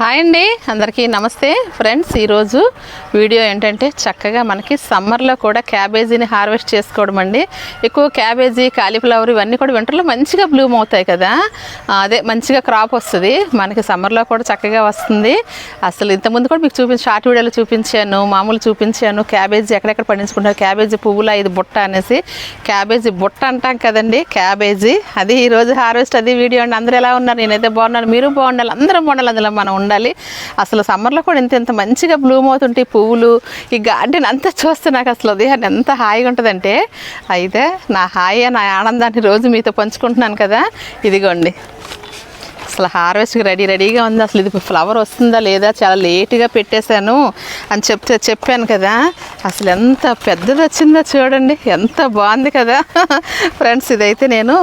Hi అండి అందరికీ నమస్తే. ఫ్రెండ్స్ ఈరోజు వీడియో ఏంటంటే చక్కగా మనకి సమ్మర్లో కూడా క్యాబేజీని హార్వెస్ట్ చేసుకోవడం అండి. ఎక్కువ క్యాబేజీ కాలీఫ్లవర్ ఇవన్నీ కూడా వింటర్లో మంచిగా బ్లూమ్ అవుతాయి కదా. అదే మంచిగా క్రాప్ వస్తుంది. మనకి సమ్మర్లో కూడా చక్కగా వస్తుంది. అసలు ఇంతకుముందు కూడా మీకు చూపించి షార్ట్ వీడియోలో చూపించాను మామూలు చూపించాను. క్యాబేజీ ఎక్కడెక్కడ పండించుకుంటారు? క్యాబేజీ పువ్వుల ఇది బుట్ట అనేసి. క్యాబేజీ బుట్ట అంటాం కదండి క్యాబేజీ. అది ఈరోజు హార్వెస్ట్ అది వీడియో అండి. అందరూ ఎలా ఉన్నారు? నేనైతే బాగున్నాను. మీరు బాగుండాలి. అందరం బాగుండాలి అందులో మనం ఉండాలి. అసలు సమ్మర్లో కూడా ఇంత ఇంత మంచిగా బ్లూమ్ అవుతుంటాయి పువ్వులు ఈ గార్డెన్ అంతా చూస్తే నాకు అసలు ఉదయాన్ని ఎంత హాయిగా ఉంటుందంటే అయితే నా హాయి నా ఆనందాన్ని రోజు మీతో పంచుకుంటున్నాను కదా. ఇదిగోండి. అసలు హార్వెస్ట్కి రెడీ రెడీగా ఉంది. అసలు ఇది ఫ్లవర్ వస్తుందా లేదా? చాలా లేట్గా పెట్టేశాను అని చెప్తే చెప్పాను కదా. అసలు ఎంత పెద్దది వచ్చిందో చూడండి. ఎంత బాగుంది కదా. ఫ్రెండ్స్ ఇదైతే నేను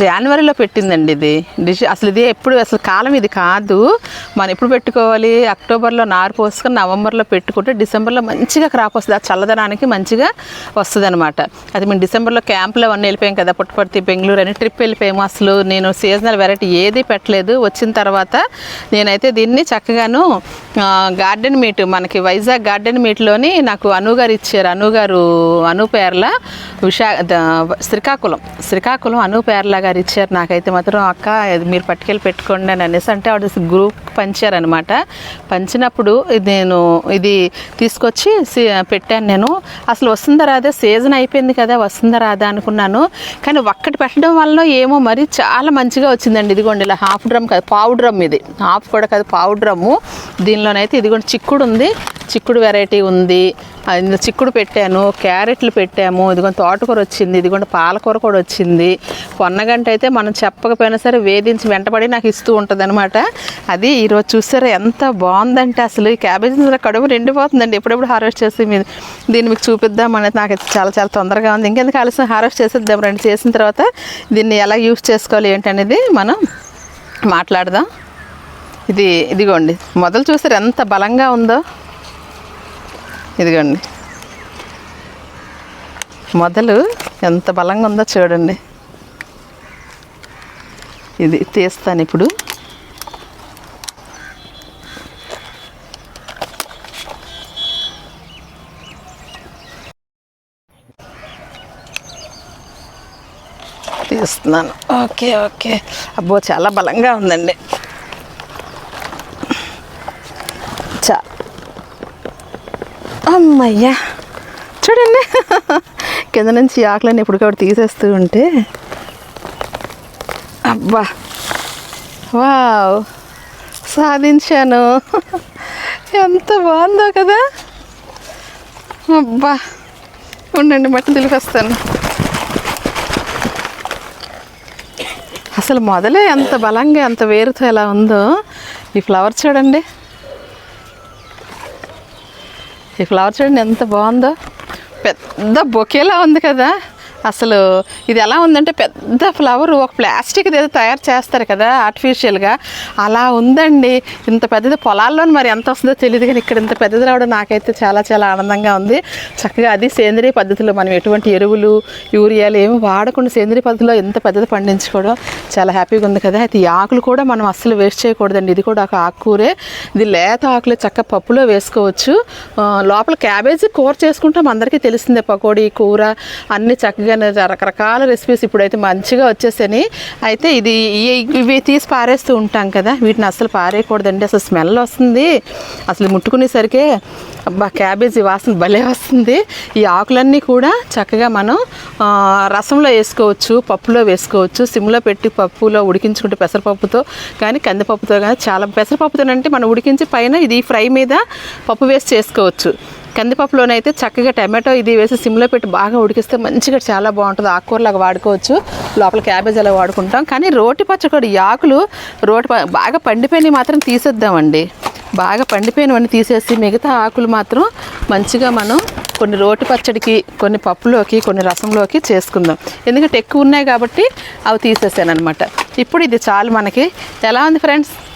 జనవరిలో పెట్టిందండి ఇది. డిష్ అసలు ఇది ఎప్పుడు అసలు కాలం ఇది కాదు. మనం ఎప్పుడు పెట్టుకోవాలి? అక్టోబర్లో నారు పోసుకొని నవంబర్లో పెట్టుకుంటే డిసెంబర్లో మంచిగా క్రాప్ వస్తుంది. ఆ చల్లదనానికి మంచిగా వస్తుంది అనమాట అది మేము డిసెంబర్లో క్యాంప్లో అవన్నీ వెళ్ళిపోయాం కదా. పుట్టపర్తి బెంగళూరు అని ట్రిప్ వెళ్ళిపోయాము. అసలు నేను సీజనల్ వెరైటీ ఏది పెట్టలేదు. వచ్చిన తర్వాత నేనైతే దీన్ని చక్కగాను గార్డెన్ మీట్ మనకి వైజాగ్ గార్డెన్ మీట్లోని నాకు అనుగారు ఇచ్చారు. అనుగారు అను పేర్ల విశా శ్రీకాకుళం. శ్రీకాకుళం అను పేర్ల గారు ఇచ్చారు. నాకైతే మాత్రం అక్క మీరు పట్టుకెళ్ళి పెట్టుకోండి అని అనేసి అంటే ఆవిడ గ్రూప్ పంచారనమాట పంచినప్పుడు ఇది నేను ఇది తీసుకొచ్చి పెట్టాను నేను. అసలు వస్తుందా రాదా? సీజన్ అయిపోయింది కదా వస్తుందా రాదా అనుకున్నాను. కానీ ఒక్కటి పెట్టడం వల్ల ఏమో మరి చాలా మంచిగా వచ్చిందండి. ఇదిగోండి ఇలా హాఫ్ డ్రమ్ కాదు పావు డ్రమ్ ఇది. హాఫ్ కూడా కాదు పావు డ్రమ్ము. దీనిలోనైతే ఇదిగోండి చిక్కుడు ఉంది. చిక్కుడు వెరైటీ ఉంది. ఇందులో చిక్కుడు పెట్టాను క్యారెట్లు పెట్టాము ఇదిగోండి తోటకూర వచ్చింది ఇదిగోండి పాలకూర కూడా వచ్చింది. పొన్నగంట అయితే మనం చెప్పకపోయినా సరే వేధించి వెంటబడి నాకు ఇస్తూ ఉంటుంది అనమాట అది ఈరోజు చూసారా ఎంత బాగుందంటే అసలు ఈ క్యాబేజీ కడుపు నిండిపోతుందండి. ఎప్పుడెప్పుడు హార్వెస్ట్ చేసి మీరు దీన్ని మీకు చూపిద్దాం అనేది నాకైతే చాలా చాలా తొందరగా ఉంది. ఇంకెందుకు ఆలస్యం హార్వెస్ట్ చేసేద్దాం రండి. చేసిన తర్వాత దీన్ని ఎలా యూస్ చేసుకోవాలి ఏంటనేది మనం మాట్లాడదాం. ఇది ఇదిగోండి. మొదలు చూసారు ఎంత బలంగా ఉందో? ఇదిగోండి. మొదలు ఎంత బలంగా ఉందో చూడండి. ఇది తీస్తాను ఇప్పుడు. తీస్తున్నాను. Okay okay. అబ్బో చాలా బలంగా ఉందండి. చా. అమ్మయ్యా. చూడండి. కింద నుంచి ఈ ఆకులన్నీ ఇప్పుడు కూడా తీసేస్తూ ఉంటే. అబ్బా. వావ్. సాధించాను. ఎంత బాగుందో కదా. అబ్బా. ఉండండి మట్టి తెలిపేస్తాను అసలు మొదలే ఎంత బలంగా ఎంత వేరుతో ఎలా ఉందో. ఈ ఫ్లవర్ చూడండి. ఈ ఫ్లవర్ చూడండి ఎంత బాగుందో. పెద్ద బొకేలా ఉంది కదా. అసలు ఇది ఎలా ఉందంటే పెద్ద ఫ్లవర్ ఒక ప్లాస్టిక్ ఏదో తయారు చేస్తారు కదా ఆర్టిఫిషియల్గా అలా ఉందండి. ఇంత పెద్దది పొలాల్లో మరి ఎంత వస్తుందో తెలియదు కానీ ఇక్కడ ఇంత పెద్దది రావడం నాకైతే చాలా చాలా ఆనందంగా ఉంది. చక్కగా అది సేంద్రియ పద్ధతిలో మనం ఎటువంటి ఎరువులు యూరియాలు ఏమి వాడకుండా సేంద్రియ పద్ధతిలో ఎంత పెద్దది పండించుకోవడం చాలా హ్యాపీగా ఉంది కదా. అయితే ఈ ఆకులు కూడా మనం అస్సలు వేస్ట్ చేయకూడదండి. ఇది కూడా ఒక ఆకుకూరే. ఇది లేత ఆకులు చక్క పప్పులో వేసుకోవచ్చు. లోపల క్యాబేజీ కూర చేసుకుంటాం. అందరికీ తెలిసిందే పకోడీ కూర అన్ని చక్కగా రకరకాల రెసిపీస్ ఇప్పుడైతే మంచిగా వచ్చేసాయి అయితే ఇది ఇవి తీసి పారేస్తూ ఉంటాం కదా. వీటిని అసలు పారేయకూడదండి. అసలు స్మెల్ వస్తుంది. అసలు ముట్టుకునేసరికి అబ్బా క్యాబేజీ వాసన భలే వస్తుంది. ఈ ఆకులన్నీ కూడా చక్కగా మనం రసంలో వేసుకోవచ్చు పప్పులో వేసుకోవచ్చు సిమ్లో పెట్టి పప్పులో ఉడికించుకుంటే పెసరపప్పుతో కానీ కందిపప్పుతో కానీ చాలా పెసరపప్పుతోనంటే మనం ఉడికించి పైన ఇది ఫ్రై మీద పప్పు వేసి చేసుకోవచ్చు. కందిపప్పులోనైతే చక్కగా టమాటో ఇది వేసి సిమ్లో పెట్టి బాగా ఉడికిస్తే మంచిగా చాలా బాగుంటుంది. ఆకుకూరలాగా వాడుకోవచ్చు. లోపల క్యాబేజ్ అలా వాడుకుంటాం. కానీ రోటి పచ్చడి ఈ ఆకులు రోటి ప- బాగా పండిపోయినవి మాత్రం తీసేద్దామండి. బాగా పండిపోయినవన్నీ తీసేసి మిగతా ఆకులు మాత్రం మంచిగా మనం కొన్ని రోటి పచ్చడికి కొన్ని పప్పులోకి కొన్ని రసంలోకి చేసుకుందాం. ఎందుకంటే ఎక్కువ ఉన్నాయి కాబట్టి అవి తీసేసాను అనమాట ఇప్పుడు ఇది చాలు మనకి. ఎలా ఉంది ఫ్రెండ్స్?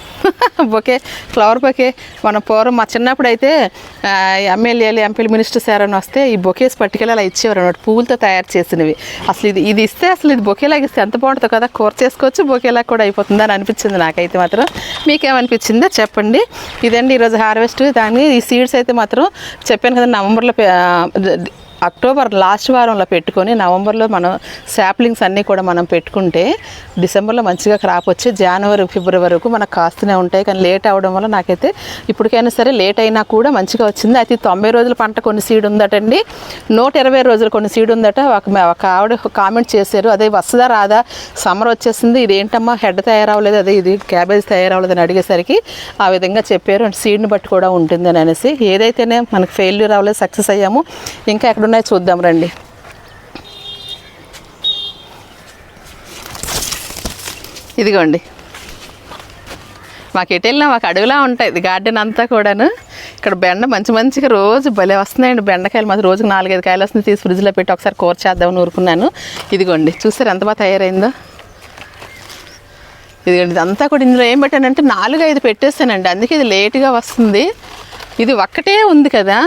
బొకే ఫ్లవర్ బొకే మన పూర్వం మా చిన్నప్పుడు అయితే ఎమ్మెల్యేలు ఎంపీలు సార్ అని వస్తే ఈ బొకేస్ పట్టుకెళ్ళి అలా ఇచ్చేవారు అనమాట పువ్వులతో తయారు చేసినవి. అసలు ఇది ఇది ఇస్తే అసలు ఇది బొకేలాగా ఇస్తే ఎంత బాగుంటుంది కదా కూర చేసుకోవచ్చు బొకేలాగా కూడా అయిపోతుంది అని అనిపించింది నాకైతే మాత్రం. మీకేమనిపించిందో చెప్పండి. ఇదండి ఈరోజు హార్వెస్ట్ దాన్ని ఈ సీడ్స్ అయితే మాత్రం చెప్పాను కదా నవంబర్లో అక్టోబర్ లాస్ట్ వారంలో పెట్టుకొని నవంబర్లో మనం శాప్లింగ్స్ అన్నీ కూడా మనం పెట్టుకుంటే డిసెంబర్లో మంచిగా క్రాప్ వచ్చి జనవరి ఫిబ్రవరి వరకు మనకు కాస్తూనే ఉంటాయి. కానీ లేట్ అవడం వల్ల నాకైతే ఇప్పటికైనా సరే లేట్ అయినా కూడా మంచిగా వచ్చింది. అయితే తొంభై రోజుల పంట కొన్ని సీడ్ ఉందటండి. నూట ఇరవై రోజులు కొన్ని సీడ్ ఉందట. ఒక ఒక ఆవిడ కామెంట్ చేశారు. అదే వస్తుందా రాదా? సమ్మర్ వచ్చేసింది. ఇది ఏంటమ్మా హెడ్ తయారవ్వలేదు. అదే ఇది క్యాబేజ్ తయారవ్వలేదు అని అడిగేసరికి ఆ విధంగా చెప్పారు. అంటే సీడ్ని బట్టి కూడా ఉంటుంది అని అనేసి ఏదైతేనే మనకు ఫెయిల్యూర్ అవ్వలేదు. సక్సెస్ అయ్యాము. ఇంకా ఎక్కడున్న ఎక్కడున్నాయో చూద్దాం రండి. ఇదిగోండి. మాకు ఎటు వెళ్ళినా మాకు అడవిలా ఉంటాయి. ఇది గార్డెన్ అంతా కూడాను. ఇక్కడ బెండ మంచి మంచిగా రోజు భలే వస్తున్నాయండి. బెండకాయలు మాది రోజుకి నాలుగైదు కాయలు వస్తుంది తీసి ఫ్రిడ్జ్లో పెట్టి ఒకసారి కూర చేద్దామని ఊరుకున్నాను. ఇదిగోండి. చూసారు ఎంత బాగా తయారైందో? ఇదిగోండి ఇదంతా కూడా ఇందులో ఏం పెట్టానంటే నాలుగు ఐదు పెట్టేస్తానండి. అందుకే ఇది లేటుగా వస్తుంది. ఇది ఒక్కటే ఉంది కదా.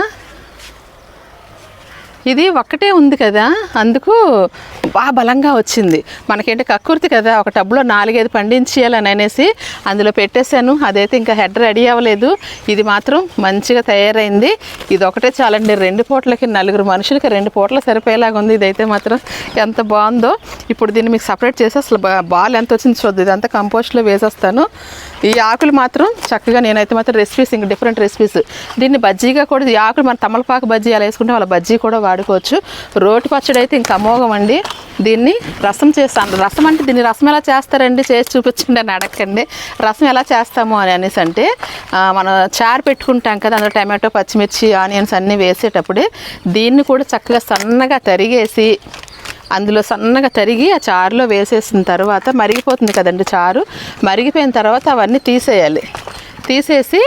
ఇది ఒక్కటే ఉంది కదా అందుకు బాగా బలంగా వచ్చింది. మనకేంటి కక్కుర్తి కదా ఒక టబ్లో నాలుగైదు పండించేయాలని అనేసి అందులో పెట్టేశాను. అదైతే ఇంకా హెడ్ రెడీ అవ్వలేదు. ఇది మాత్రం మంచిగా తయారైంది. ఇది ఒకటే చాలండి రెండు పూటలకి నలుగురు మనుషులకి రెండు పూటలు సరిపోయేలాగా ఉంది ఇదైతే మాత్రం ఎంత బాగుందో. ఇప్పుడు దీన్ని మీకు సపరేట్ చేసి అసలు బా- బాల్ ఎంత వచ్చింది చూద్దాం. ఇదంతా కంపోస్ట్లో వేసేస్తాను. ఈ ఆకులు మాత్రం చక్కగా నేనైతే మాత్రం రెసిపీస్ ఇంక డిఫరెంట్ రెసిపీస్ దీన్ని బజ్జీగా కూడా ఈ ఆకులు మన తమలపాకు బజ్జీ అలా వేసుకుంటే వాళ్ళ బజ్జీ కూడా వాడుకోవచ్చు. రోటి పచ్చడి అయితే ఇంకా అమోఘం అండి. దీన్ని రసం చేస్తాను. రసం అంటే దీన్ని రసం ఎలా చేస్తారండి? చేసి చూపించండి అని అడగండి రసం ఎలా చేస్తాము అని అనేసి అంటే మనం చారు పెట్టుకుంటాం కదా అందులో టమాటో పచ్చిమిర్చి ఆనియన్స్ అన్నీ వేసేటప్పుడే దీన్ని కూడా చక్కగా సన్నగా తరిగేసి అందులో సన్నగా తరిగి ఆ చారులో వేసేసిన తర్వాత మరిగిపోతుంది కదండి చారు. మరిగిపోయిన తర్వాత అవన్నీ తీసేయాలి. తీసేసి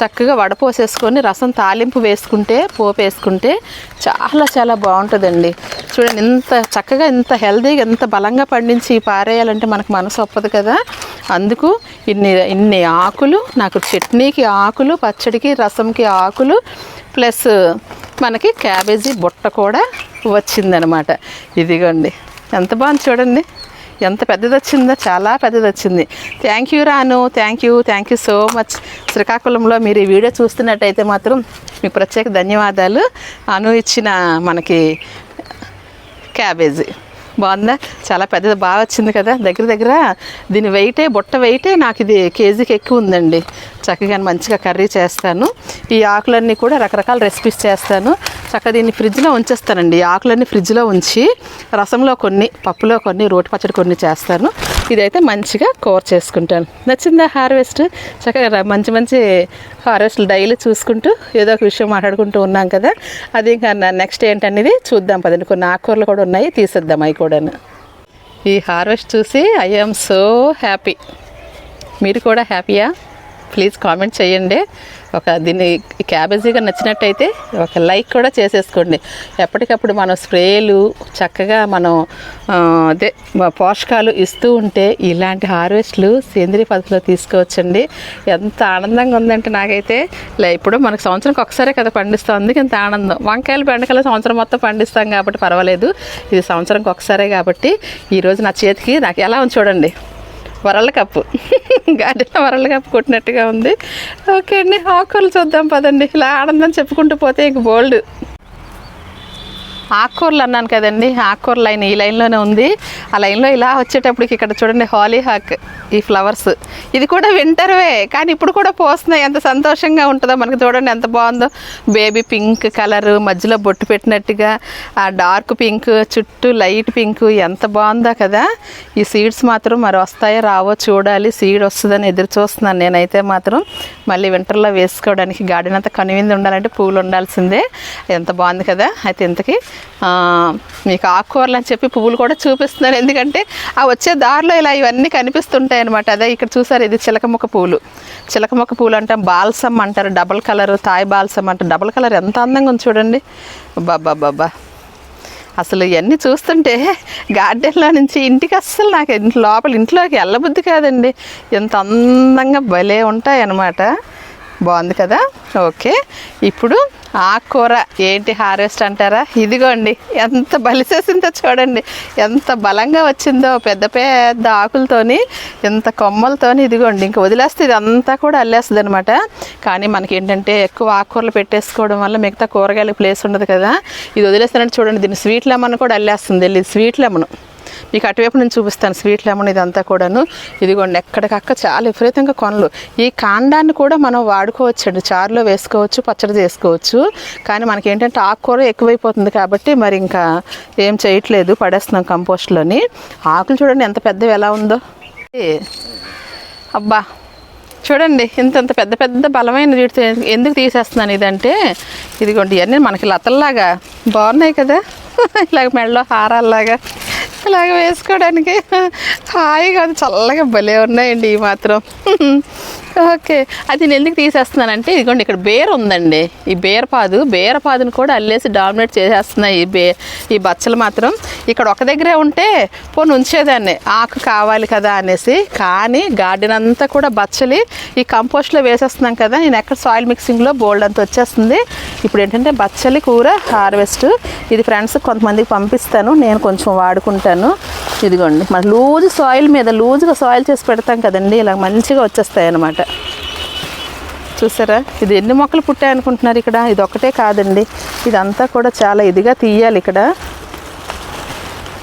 చక్కగా వడపోసేసుకొని రసం తాలింపు వేసుకుంటే పోపు వేసుకుంటే చాలా చాలా బాగుంటుందండి. చూడండి ఇంత చక్కగా ఇంత హెల్తీగా ఇంత బలంగా పండించి పారేయాలంటే మనకు మనసు ఒప్పదు కదా. అందుకు ఇన్ని ఇన్ని ఆకులు నాకు చట్నీకి ఆకులు పచ్చడికి రసంకి ఆకులు ప్లస్ మనకి క్యాబేజీ బుట్ట కూడా వచ్చిందనమాట. ఇదిగోండి ఎంత బాగుంది చూడండి. ఎంత పెద్దది వచ్చిందో చాలా పెద్దది వచ్చింది థ్యాంక్ యూ రాను. Thank you thank you so much శ్రీకాకుళంలో మీరు ఈ వీడియో చూస్తున్నట్టయితే మాత్రం మీకు ప్రత్యేక ధన్యవాదాలు. అను ఇచ్చిన మనకి క్యాబేజీ. బాగుందా? చాలా పెద్దది బాగా వచ్చింది కదా? దగ్గర దగ్గర దీని వెయిటే బుట్ట వెయిటే నాకు ఇది కేజీకి ఎక్కువ ఉందండి. చక్కగా మంచిగా కర్రీ చేస్తాను. ఈ ఆకులన్నీ కూడా రకరకాల రెసిపీస్ చేస్తాను. చక్కగా దీన్ని ఫ్రిడ్జ్లో ఉంచేస్తానండి. ఈ ఆకులన్నీ ఫ్రిడ్జ్లో ఉంచి రసంలో కొన్ని పప్పులో కొన్ని రోటి పచ్చడి కొన్ని చేస్తాను. ఇదైతే మంచిగా కవర్ చేసుకుంటాను. నచ్చిందా హార్వెస్ట్? చక్కగా మంచి మంచి హార్వెస్ట్లు డైలీ చూసుకుంటూ ఏదో ఒక విషయం మాట్లాడుకుంటూ ఉన్నాం కదా. అది ఇంకా నెక్స్ట్ ఏంటనేది చూద్దాం పదండి. కొన్ని ఆకుకూరలు కూడా ఉన్నాయి తీసేద్దాం అవి కూడాను. ఈ హార్వెస్ట్ చూసి ఐ సో హ్యాపీ మీరు కూడా హ్యాపీయా ప్లీజ్ కామెంట్ చేయండి. ఒక దీన్ని క్యాబేజీగా నచ్చినట్టయితే ఒక లైక్ కూడా చేసేసుకోండి. ఎప్పటికప్పుడు మనం స్ప్రేలు చక్కగా మనం అదే పోషకాలు ఇస్తూ ఉంటే ఇలాంటి హార్వెస్ట్లు సేంద్రియ పద్ధతిలో తీసుకోవచ్చండి. ఎంత ఆనందంగా ఉందంటే నాకైతే లే ఇప్పుడు మనకు సంవత్సరంకి ఒకసారే కదా పండిస్తాం. అందుకే ఇంత ఆనందం. వంకాయలు బెండకాయలు సంవత్సరం మొత్తం పండిస్తాం కాబట్టి పర్వాలేదు. ఇది సంవత్సరంకి ఒకసారే కాబట్టి ఈరోజు నా చేతికి నాకు ఎలా ఉంది చూడండి. World cup. గార్డెన్లో వరల్డ్ కప్ కొట్టినట్టుగా ఉంది. ఓకే అండి హాకర్లు చూద్దాం పదండి. ఇలా ఆనందం చెప్పుకుంటూ పోతే ఇంక బోల్డ్. ఆకుకూరలు అన్నాను కదండి. ఆకుకూర లైన్ ఈ లైన్లోనే ఉంది. ఆ లైన్లో ఇలా వచ్చేటప్పటికి ఇక్కడ చూడండి హాలీ హాక్ ఈ ఫ్లవర్స్. ఇది కూడా వింటర్వే కానీ ఇప్పుడు కూడా పోస్తున్నాయి. ఎంత సంతోషంగా ఉంటుందో మనకి చూడండి ఎంత బాగుందో. బేబీ పింక్ కలర్ మధ్యలో బొట్టు పెట్టినట్టుగా ఆ డార్క్ పింక్ చుట్టూ లైట్ పింక్ ఎంత బాగుందో కదా. ఈ సీడ్స్ మాత్రం మరి వస్తాయో రావో చూడాలి. సీడ్ వస్తుందని ఎదురు చూస్తున్నాను నేనైతే మాత్రం. మళ్ళీ వింటర్లో వేసుకోవడానికి గార్డెన్ అంతా కనువింది ఉండాలంటే పూలు ఉండాల్సిందే. ఎంత బాగుంది కదా. అయితే ఇంతకీ మీకు ఆకుకూరలు అని చెప్పి పువ్వులు కూడా చూపిస్తున్నాను ఎందుకంటే ఆ వచ్చే దారిలో ఇలా ఇవన్నీ కనిపిస్తుంటాయి అనమాట అదే ఇక్కడ చూసారు ఇది చిలకముక్క పువ్వులు చిలకముక్క పువ్వులు అంటాం బాల్సమ్ అంటారు డబల్ కలర్ తాయ్ బాల్సమ్ అంటారు. డబల్ కలర్ ఎంత అందంగా ఉంది చూడండి. బాబా బాబా అసలు ఇవన్నీ చూస్తుంటే గార్డెన్లో నుంచి ఇంటికి అస్సలు నాకు ఇంట్లో లోపల ఇంట్లోకి వెళ్ళబుద్ధి కాదండి. ఎంత అందంగా భలే ఉంటాయి అన్నమాట బాగుంది కదా? ఓకే. ఇప్పుడు ఆకుకూర ఏంటి హార్వెస్ట్ అంటారా? ఇదిగోండి ఎంత బలిసేసిందో చూడండి. ఎంత బలంగా వచ్చిందో పెద్ద పెద్ద ఆకులతోని ఎంత కొమ్మలతోని ఇదిగోండి. ఇంక వదిలేస్తే ఇదంతా కూడా అల్లేస్తుంది అనమాట కానీ మనకి ఏంటంటే ఎక్కువ ఆకుకూరలు పెట్టేసుకోవడం వల్ల మిగతా కూరగాయల ప్లేస్ ఉండదు కదా. ఇది వదిలేస్తానంటే చూడండి దీన్ని స్వీట్ లెమన్ కూడా అల్లేస్తుంది. వెళ్ళి స్వీట్ లెమన్ మీకు అటువైపు నేను చూపిస్తాను స్వీట్ లెమన్ ఇదంతా కూడాను. ఇదిగోండి ఎక్కడికక్క చాలా విపరీతంగా కొనలు. ఈ కాండాన్ని కూడా మనం వాడుకోవచ్చండి. చారులో వేసుకోవచ్చు పచ్చడి చేసుకోవచ్చు. కానీ మనకి ఏంటంటే ఆకుకూర ఎక్కువైపోతుంది కాబట్టి మరి ఇంకా ఏం చేయట్లేదు పడేస్తున్నాం కంపోస్ట్లోని. ఆకులు చూడండి ఎంత పెద్దవి ఎలా ఉందో. అబ్బా చూడండి ఇంత ఇంత పెద్ద పెద్ద బలమైన వీటితో ఎందుకు తీసేస్తున్నాను ఇదంటే ఇదిగోండి ఇవన్నీ మనకి లతల్లాగా బాగున్నాయి కదా. ఇలాగ మెడలో హారాల్లాగా. ఇలాగ వేసుకోవడానికి. హాయిగా అది చల్లగా భలే ఉన్నాయండి ఈ మాత్రం. ఓకే అది నేను ఎందుకు తీసేస్తున్నానంటే ఇదిగోండి ఇక్కడ బేర్ ఉందండి. ఈ బేరపాదు బేరపాదును కూడా అల్లేసి డామినేట్ చేసేస్తున్నాయి ఈ బే ఈ బచ్చలు మాత్రం. ఇక్కడ ఒక దగ్గరే ఉంటే పోను ఉంచేదాన్ని. ఆకు కావాలి కదా అనేసి. కానీ గార్డెన్ అంతా కూడా బచ్చలి. ఈ కంపోస్ట్లో వేసేస్తున్నాం కదా నేను ఎక్కడ సాయిల్ మిక్సింగ్లో బోల్డ్ అంత వచ్చేస్తుంది. ఇప్పుడు ఏంటంటే బచ్చలి కూర హార్వెస్ట్. ఇది ఫ్రెండ్స్ కొంతమందికి పంపిస్తాను. నేను కొంచెం వాడుకుంటాను. ఇదిగోండి. మన లూజ్ సాయిల్ మీద లూజ్గా సాయిల్ చేసి పెడతాం కదండి. ఇలా మంచిగా వచ్చేస్తాయి అన్నమాట చూసారా? ఇది ఎన్ని మొక్కలు పుట్టాయి అనుకుంటున్నారు ఇక్కడ? ఇది ఒక్కటే కాదండి. ఇదంతా కూడా చాలా ఇదిగా తీయాలి ఇక్కడ.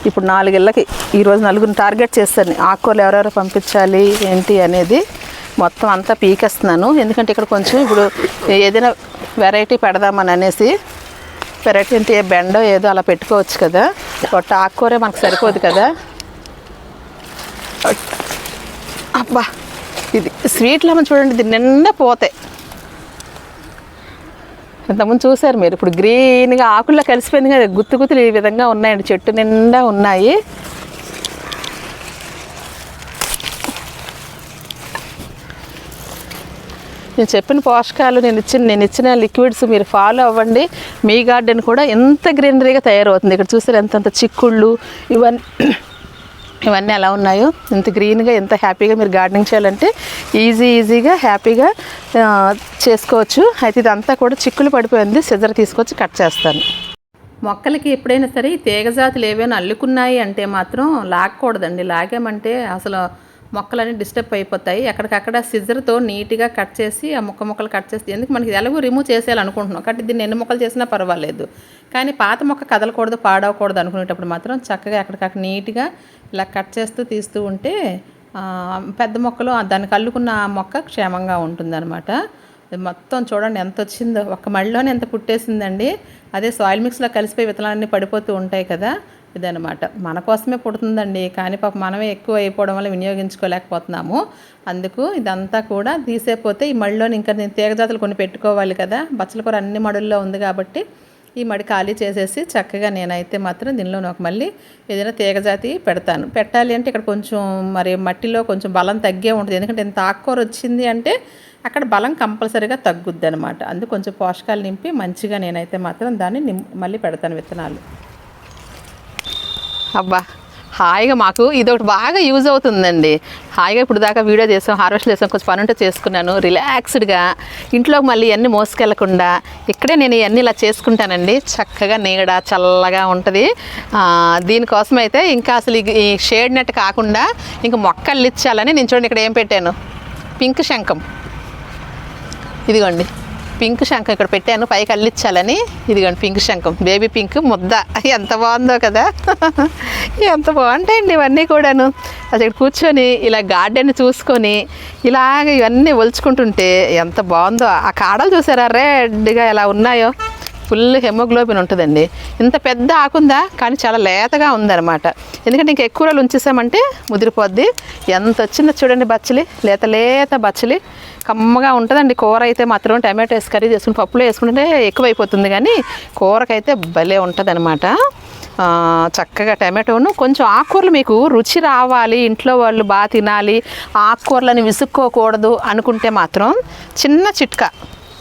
ఇప్పుడు నాలుగేళ్ళకి ఈరోజు నలుగురిని టార్గెట్ చేస్తాను. ఆకుకూరలు ఎవరెవరు పంపించాలి ఏంటి అనేది మొత్తం అంతా పీకేస్తున్నాను. ఎందుకంటే ఇక్కడ కొంచెం ఇప్పుడు ఏదైనా వెరైటీ పెడదామని అనేసి వెరైటీ అంటే ఏ బెండో ఏదో అలా పెట్టుకోవచ్చు కదా. ఒట్ట ఆకుకూరే మనకు సరిపోదు కదా. అబ్బా ఇది స్వీట్ లెమన్ చూడండి ఇది నిండా పోతాయి. ఇంతకుముందు చూసారు మీరు ఇప్పుడు గ్రీన్గా ఆకుల్లో కలిసిపోయింది కదా గుత్తు గుత్తులు ఈ విధంగా ఉన్నాయండి చెట్టు నిండా ఉన్నాయి. నేను చెప్పిన పోషకాలు నేను ఇచ్చిన నేను ఇచ్చిన లిక్విడ్స్ మీరు ఫాలో అవ్వండి. మీ గార్డెన్ కూడా ఎంత గ్రీనరీగా తయారవుతుంది. ఇక్కడ చూసారు ఎంతంత చిక్కుళ్ళు ఇవన్నీ ఇవన్నీ ఎలా ఉన్నాయో. ఇంత గ్రీన్గా ఎంత హ్యాపీగా మీరు గార్డెనింగ్ చేయాలంటే ఈజీ ఈజీగా హ్యాపీగా చేసుకోవచ్చు. అయితే ఇదంతా కూడా చిక్కులు పడిపోయింది. సిజర్ తీసుకొచ్చి కట్ చేస్తాను. మొక్కలకి ఎప్పుడైనా సరే తీగజాతులు ఏవైనా అల్లుకున్నాయి అంటే మాత్రం లాక్కూడదండి. లాగామంటే అసలు మొక్కలన్నీ డిస్టర్బ్ అయిపోతాయి. ఎక్కడికక్కడ సిజర్తో నీట్గా కట్ చేసి ఆ ముక్క ముక్కలు కట్ చేసి ఎందుకు మనకి ఎలాగో రిమూవ్ చేసేయాలనుకుంటున్నాం. కాబట్టి దీన్ని ఎన్ని మొక్కలు చేసినా పర్వాలేదు. కానీ పాత మొక్క కదలకూడదు పాడవకూడదు అనుకునేటప్పుడు మాత్రం చక్కగా ఎక్కడికక్కడ నీట్గా ఇలా కట్ చేస్తూ తీస్తూ ఉంటే పెద్ద మొక్కలు దాన్ని దానికి అల్లుకున్న ఆ మొక్క క్షేమంగా ఉంటుందన్నమాట. మొత్తం చూడండి ఎంత వచ్చిందో. ఒక మళ్ళీలోనే ఎంత పుట్టేసిందండి. అదే సాయిల్ మిక్స్లో కలిసిపోయి విత్తనాలన్నీ పడిపోతూ ఉంటాయి కదా. ఇదనమాట మన కోసమే పుడుతుందండి. కానీ పాప మనమే ఎక్కువ అయిపోవడం వల్ల వినియోగించుకోలేకపోతున్నాము. అందుకు ఇదంతా కూడా తీసేపోతే ఈ మడిలోని ఇంకా నేను తీగజాతులు కొన్ని పెట్టుకోవాలి కదా. బచ్చల కూర అన్ని మడుల్లో ఉంది కాబట్టి ఈ మడి ఖాళీ చేసేసి చక్కగా నేనైతే మాత్రం దీనిలో ఒక మళ్ళీ ఏదైనా తీగజాతి పెడతాను. పెట్టాలి అంటే ఇక్కడ కొంచెం మరి మట్టిలో కొంచెం బలం తగ్గే ఉంటుంది. ఎందుకంటే ఇంత ఆకుకూర వచ్చింది అంటే అక్కడ బలం కంపల్సరీగా తగ్గుద్ది అనమాట అందుకు కొంచెం పోషకాలు నింపి మంచిగా నేనైతే మాత్రం దాన్ని మళ్ళీ పెడతాను విత్తనాలు. అబ్బా హాయిగా మాకు ఇది ఒకటి బాగా యూజ్ అవుతుందండి. హాయిగా ఇప్పుడు దాకా వీడియో చేసాం హార్వెస్ట్ చేసాం కొంచెం పని ఉంటే చేసుకున్నాను. రిలాక్స్డ్గా ఇంట్లోకి మళ్ళీ ఇవన్నీ మోసుకెళ్ళకుండా ఇక్కడే నేను ఇవన్నీ ఇలా చేసుకుంటానండి. చక్కగా నీడ చల్లగా ఉంటుంది. దీనికోసం అయితే ఇంకా అసలు ఈ- ఈ షేడ్ నెట్ కాకుండా ఇంకా మొక్కలు ఇచ్చాలని నేను చూడండి ఇక్కడ ఏం పెట్టాను? పింక్ శంఖం. ఇదిగోండి. పింక్ శంఖం ఇక్కడ పెట్టాను పైకి అల్లించాలని ఇదిగోండి పింక్ శంఖం. బేబీ పింక్ ముద్ద. ఎంత బాగుందో కదా. ఎంత బాగుంటాయండి ఇవన్నీ కూడాను. అసలు కూర్చొని ఇలా గార్డెన్ చూసుకొని ఇలాగ ఇవన్నీ ఒలుచుకుంటుంటే ఎంత బాగుందో. ఆ కాడలు చూసారా? రెడ్గా ఎలా ఉన్నాయో. ఫుల్ హెమోగ్లోబిన్ ఉంటుందండి. ఇంత పెద్ద ఆకుందా కానీ చాలా లేతగా ఉందన్నమాట. ఎందుకంటే ఇంకా ఎక్కువ రోజులు ఉంచేసామంటే ముదిరిపోద్ది. ఎంత వచ్చిందో చూడండి బచ్చలి. లేత లేత బచ్చలి. కమ్మగా ఉంటుందండి. కూర అయితే మాత్రం టమాటో వేసి కర్రీ చేసుకుని పప్పులో వేసుకుంటే ఎక్కువైపోతుంది కానీ కూరకైతే భలే ఉంటుంది అనమాట చక్కగా టమాటోను కొంచెం ఆకుకూరలు మీకు రుచి రావాలి ఇంట్లో వాళ్ళు బాగా తినాలి ఆకుకూరలని విసుక్కోకూడదు అనుకుంటే మాత్రం చిన్న చిట్కా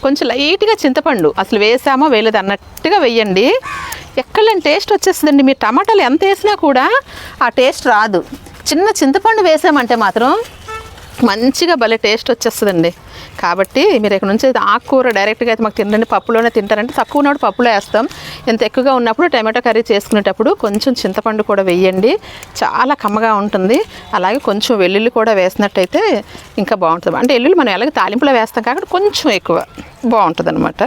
కొంచెం లైట్గా చింతపండు అసలు వేసామో వేయలేదు అన్నట్టుగా వేయండి. ఎక్కడ టేస్ట్ వచ్చేస్తుందండి. మీరు టమాటాలు ఎంత వేసినా కూడా ఆ టేస్ట్ రాదు. చిన్న చింతపండు వేసామంటే మాత్రం మంచిగా భలే టేస్ట్ వచ్చేస్తుందండి. కాబట్టి మీరు ఇక్కడ నుంచి ఆకుకూర డైరెక్ట్గా అయితే మాకు తినండి పప్పులోనే తింటారంటే తక్కువ ఉన్నప్పుడు పప్పులో వేస్తాం. ఎంత ఎక్కువగా ఉన్నప్పుడు టమాటో కర్రీ చేసుకునేటప్పుడు కొంచెం చింతపండు కూడా వేయండి. చాలా కమ్మగా ఉంటుంది. అలాగే కొంచెం వెల్లుల్లి కూడా వేసినట్టయితే ఇంకా బాగుంటుంది. అంటే వెల్లుల్లి మనం ఎలాగ తాలింపులో వేస్తాం కాబట్టి కొంచెం ఎక్కువ. బాగుంటుంది అనమాట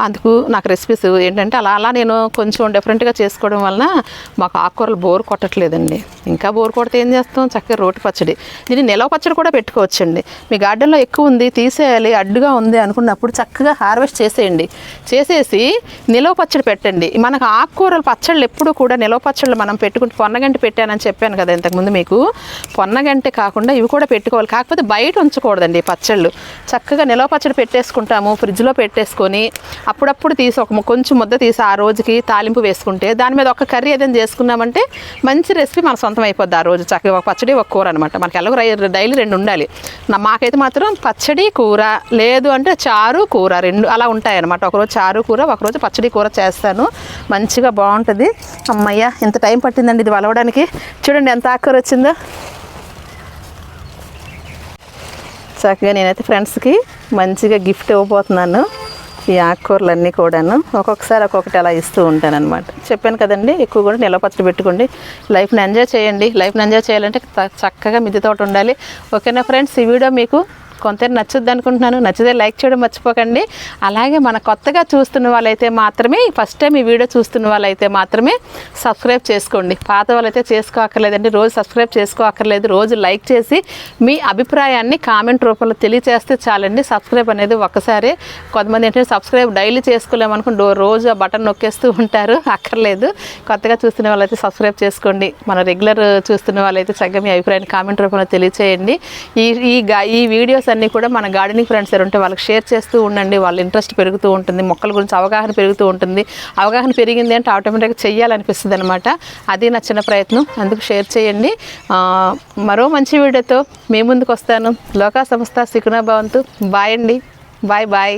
అందుకు నాకు రెసిపీస్ ఏంటంటే అలా అలా నేను కొంచెం డిఫరెంట్గా చేసుకోవడం వలన మాకు ఆకుకూరలు బోర్ కొట్టట్లేదండి. ఇంకా బోర్ కొడితే ఏం చేస్తాం? చక్కగా రోటి పచ్చడి. దీన్ని నిలవ పచ్చడి కూడా పెట్టుకోవచ్చండి. మీ గార్డెన్లో ఎక్కువ ఉంది తీసేయాలి అడ్డుగా ఉంది అనుకున్నప్పుడు చక్కగా హార్వెస్ట్ చేసేయండి. చేసేసి నిలవ పచ్చడి పెట్టండి. మనకు ఆకుకూరలు పచ్చళ్ళు ఎప్పుడు కూడా నిలవ పచ్చళ్ళు మనం పెట్టుకుంటే పొన్నగంటి పెట్టానని చెప్పాను కదా ఇంతకుముందు మీకు. పొన్నగంటి కాకుండా ఇవి కూడా పెట్టుకోవాలి. కాకపోతే బయట ఉంచకూడదండి పచ్చళ్ళు. చక్కగా నిలవ పచ్చడి పెట్టేసుకుంటాము ఫ్రిడ్జ్ ఫ్రిడ్జ్లో పెట్టేసుకొని అప్పుడప్పుడు తీసి ఒక కొంచెం ముద్ద తీసి ఆ రోజుకి తాలింపు వేసుకుంటే దాని మీద ఒక కర్రీ ఏదైనా చేసుకున్నామంటే మంచి రెసిపీ మన సొంతం అయిపోద్ది ఆ రోజు. చక్కగా ఒక పచ్చడి ఒక కూర అనమాట మనకి ఎలాగో రై- డైలీ రెండు ఉండాలి. మాకైతే మాత్రం పచ్చడి కూర లేదు అంటే చారు కూర రెండు అలా ఉంటాయన్నమాట. ఒకరోజు చారు కూర ఒకరోజు పచ్చడి కూర చేస్తాను. మంచిగా బాగుంటుంది. అమ్మయ్య ఇంత టైం పట్టిందండి ఇది వలవడానికి. చూడండి ఎంత ఆకుకూర వచ్చిందో చక్కగా నేనైతే ఫ్రెండ్స్కి మంచిగా గిఫ్ట్ ఇవ్వబోతున్నాను. ఈ ఆకుకూరలన్నీ కూడాను. ఒక్కొక్కసారి ఒక్కొక్కటి అలా ఇస్తూ ఉంటాను అనమాట చెప్పాను కదండి ఎక్కువ కూడా నిల్వ పచ్చడి పెట్టుకోండి. లైఫ్ని ఎంజాయ్ చేయండి. లైఫ్ని ఎంజాయ్ చేయాలంటే చక్కగా మిద్దె తోట ఉండాలి. ఓకేనా ఫ్రెండ్స్? ఈ వీడియో మీకు కొంత నచ్చుద్ది అనుకుంటున్నాను. నచ్చితే లైక్ చేయడం మర్చిపోకండి. అలాగే మన కొత్తగా చూస్తున్న వాళ్ళైతే మాత్రమే ఫస్ట్ టైం ఈ వీడియో చూస్తున్న వాళ్ళైతే మాత్రమే సబ్స్క్రైబ్ చేసుకోండి. పాత వాళ్ళైతే చేసుకోక్కర్లేదండి. రోజు సబ్స్క్రైబ్ చేసుకోక్కర్లేదు. రోజు లైక్ చేసి మీ అభిప్రాయాన్ని కామెంట్ రూపంలో తెలియచేస్తే చాలండి. సబ్స్క్రైబ్ అనేది ఒక్కసారి. కొంతమంది ఏంటంటే సబ్స్క్రైబ్ డైలీ చేసుకోలేమనుకుని డో- రోజు ఆ బటన్ నొక్కేస్తూ ఉంటారు. అక్కర్లేదు. కొత్తగా చూస్తున్న వాళ్ళైతే సబ్స్క్రైబ్ చేసుకోండి. మన రెగ్యులర్ చూస్తున్న వాళ్ళైతే చక్కగా మీ అభిప్రాయాన్ని కామెంట్ రూపంలో తెలియచేయండి. ఈ ఈ ఈ వీడియోస్ అన్నీ కూడా మన గార్డెనింగ్ ఫ్రెండ్స్ ఎవరు ఉంటే వాళ్ళకి షేర్ చేస్తూ ఉండండి. వాళ్ళ ఇంట్రెస్ట్ పెరుగుతూ ఉంటుంది. మొక్కల గురించి అవగాహన పెరుగుతూ ఉంటుంది. అవగాహన పెరిగింది అంటే ఆటోమేటిక్గా చెయ్యాలనిపిస్తుంది అనమాట అది నా చిన్న ప్రయత్నం. అందుకు షేర్ చేయండి. మరో మంచి వీడియోతో మీ ముందుకు వస్తాను. లోకా సంస్థ సికునా భవంతు. బాయ్ అండి. Bye bye